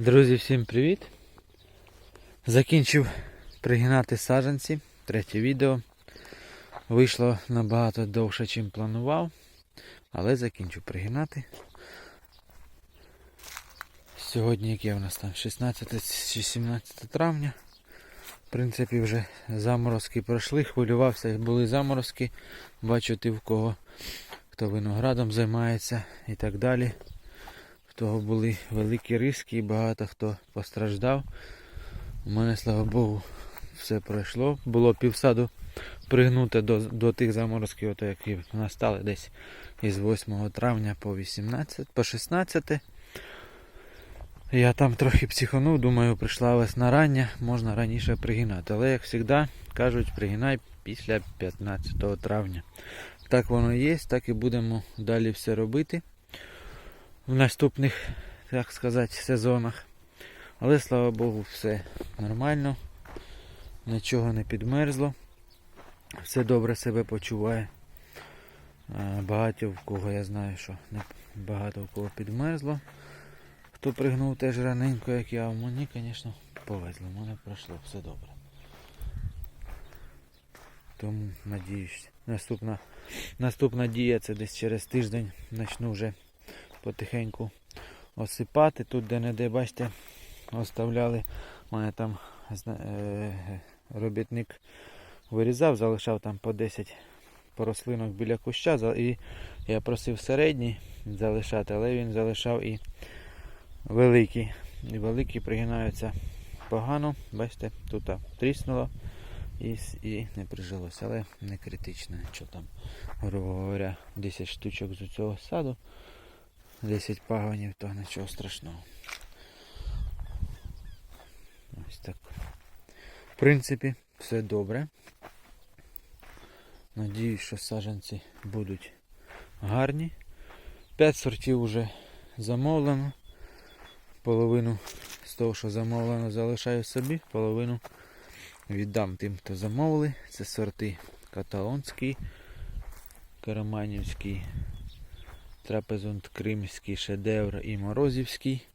Друзі, всім привіт! Закінчив пригинати саджанці. Третє відео. Вийшло набагато довше, ніж планував, але закінчив пригинати. Сьогодні яке у нас там 16 чи 17 травня. В принципі, вже заморозки пройшли, хвилювався, були заморозки. Бачу ти в кого, хто виноградом займається і так далі. В того були великі риски і багато хто постраждав. У мене, слава Богу, все пройшло. Було півсаду пригнуте до, до тих заморозків, ото які настали десь із 8 травня по 18, по 16. Я там трохи психанув, думаю, прийшла весна рання, можна раніше пригинати. Але, як завжди, кажуть, пригинай після 15 травня. Так воно є, так і будемо далі все робити в наступних, так сказати, сезонах. Але слава Богу, все нормально, нічого не підмерзло, все добре себе почуває. Багато в кого я знаю, що не багато в кого підмерзло. Хто пригнув теж раненько, як я, а мені, звісно, повезло, в мене пройшло все добре. Тому надіюсь, наступна, наступна дія це десь через тиждень почну вже потихеньку осипати. Тут де-не-де, бачите, оставляли. Мене там е, робітник вирізав, залишав там по 10 порослинок біля куща. І я просив середній залишати, але він залишав і великі. І великі пригинаються погано. Бачите, тут тріснуло і, і не прижилося, але не критично. Що там, грубо говоря, 10 штучок з цього саду. 10 пагонів, то нічого страшного. Ось так. В принципі, все добре. Надіюсь, що саджанці будуть гарні. 5 сортів вже замовлено. Половину з того, що замовлено, залишаю собі, половину віддам тим, хто замовили. Це сорти каталонський, караманівський, трапезунт кримський, шедевр і морозівський.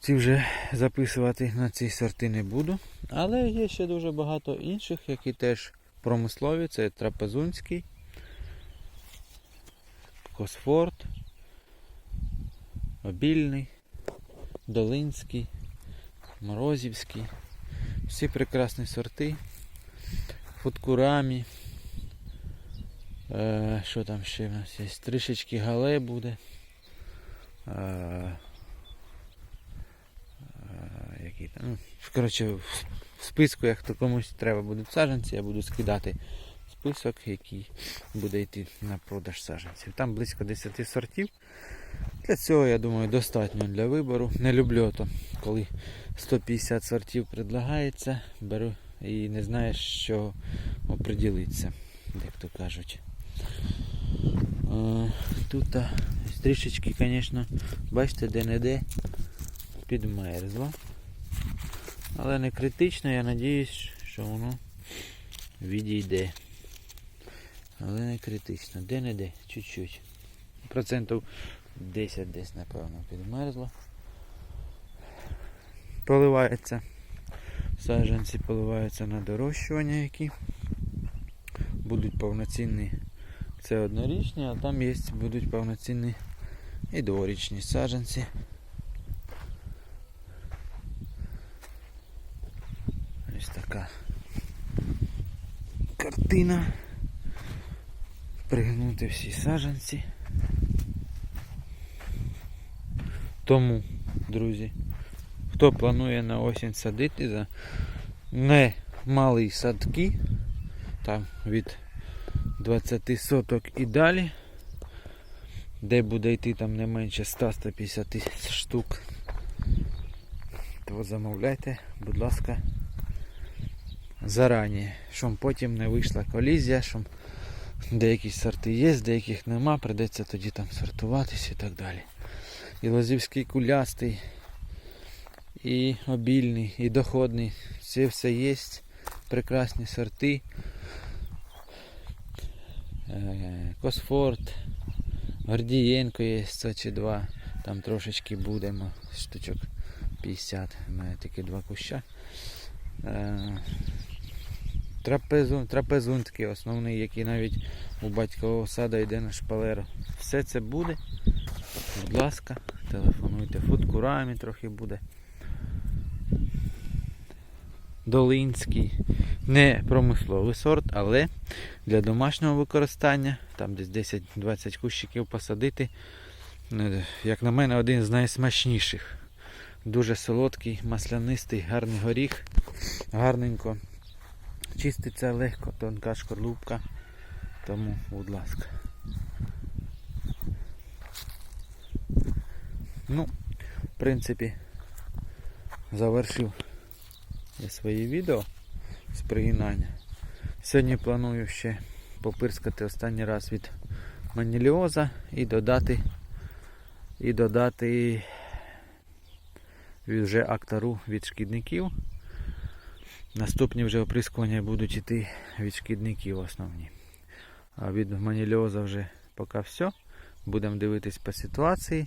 Ці вже записувати на ці сорти не буду. Але є ще дуже багато інших, які теж промислові. Це трапезунський, Косфорд, Обільний, Долинський, Морозівський. Всі прекрасні сорти. Футкурамі. Е, що там ще в нас є? Трішечки гале буде. Е, е, які там. Ну, коротше, в списку, як то комусь треба будуть саджанці, я буду скидати список, який буде йти на продаж саджанців. Там близько 10 сортів. Для цього, я думаю, достатньо для вибору. Не люблю то, коли 150 сортів предлагається, беру і не знаєш, що оприділитися, як то кажуть. Тут трішечки, звісно, бачите, де-не-де підмерзло. Але не критично, я надіюсь, що воно відійде. Але не критично. Де-не-де, чуть-чуть. Процентів 10 десь, напевно, підмерзло. Поливається. Саджанці поливаються на дорощування, які будуть повноцінні. Це однорічні, а там є, будуть повноцінні і дворічні саджанці. Ось така картина. Пригнути всі саджанці. Тому, друзі, хто планує на осінь садити за не садки, там від 20 соток і далі, де буде йти там не менше 100-150 тисяч штук, то замовляйте, будь ласка, зарані, щоб потім не вийшла колізія, щоб деякі сорти є, деяких нема, придеться тоді там сортуватись і так далі. І лозівський кулястий, і обільний, і доходний. Це все є. Прекрасні сорти. Е, Косфорд, Гордієнко є 100 чи 2. Там трошечки будемо, штучок 50, у мене тільки два куща. Е, Трапезун, трапезун такий основний, який навіть у батькового сада йде на шпалеру. Все це буде. Будь ласка, телефонуйте. Фудкурамі трохи буде. Долинський. Не промисловий сорт, але для домашнього використання, там десь 10-20 кущиків посадити. Е, Як на мене, один з найсмачніших. Дуже солодкий, маслянистий, гарний горіх, гарненько. Чиститься легко, тонка шкорлупка. Тому, будь ласка. Ну, в принципі, завершив я своє відео з пригинання. Сьогодні планую ще попирскати останній раз від маніліоза і додати і додати вже актару від шкідників. Наступні вже оприскування будуть йти від шкідників основні. А від маніліоза вже поки все. Будемо дивитись по ситуації.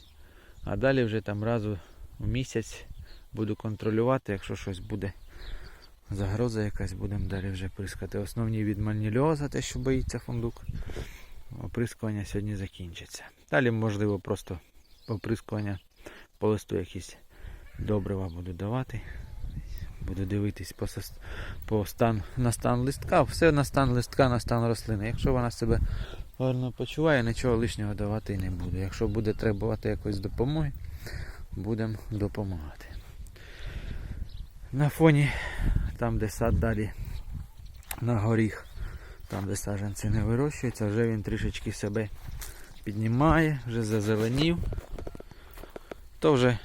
А далі вже там раз у місяць буду контролювати, якщо щось буде. Загроза якась будемо далі вже прискати. Основні від маніліоза, те, що боїться фундук. Оприскування сьогодні закінчиться. Далі, можливо, просто оприскування по листу якісь добрива буду давати. Буду дивитись по, по стан, на стан листка. Все на стан листка, на стан рослини. Якщо вона себе гарно почуває, нічого лишнього давати не буду. Якщо буде требувати якоїсь допомоги, будемо допомагати. На фоні, там де сад далі на горіх, там де саджанці не вирощуються, вже він трішечки себе піднімає, вже зазеленів. То вже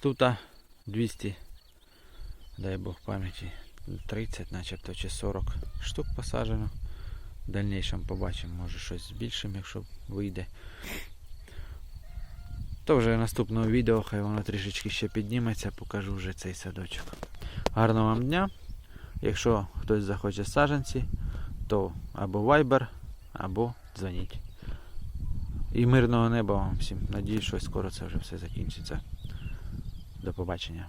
тут 200, дай Бог пам'яті, 30 начебто чи 40 штук посаджено. В дальнішому побачимо, може щось збільшимо, якщо вийде. То вже наступного відео, хай воно трішечки ще підніметься, покажу вже цей садочок. Гарного вам дня. Якщо хтось захоче саджанці, то або Viber, або дзвоніть. І мирного неба вам всім. Надіюсь, що скоро це вже все закінчиться. До побачення.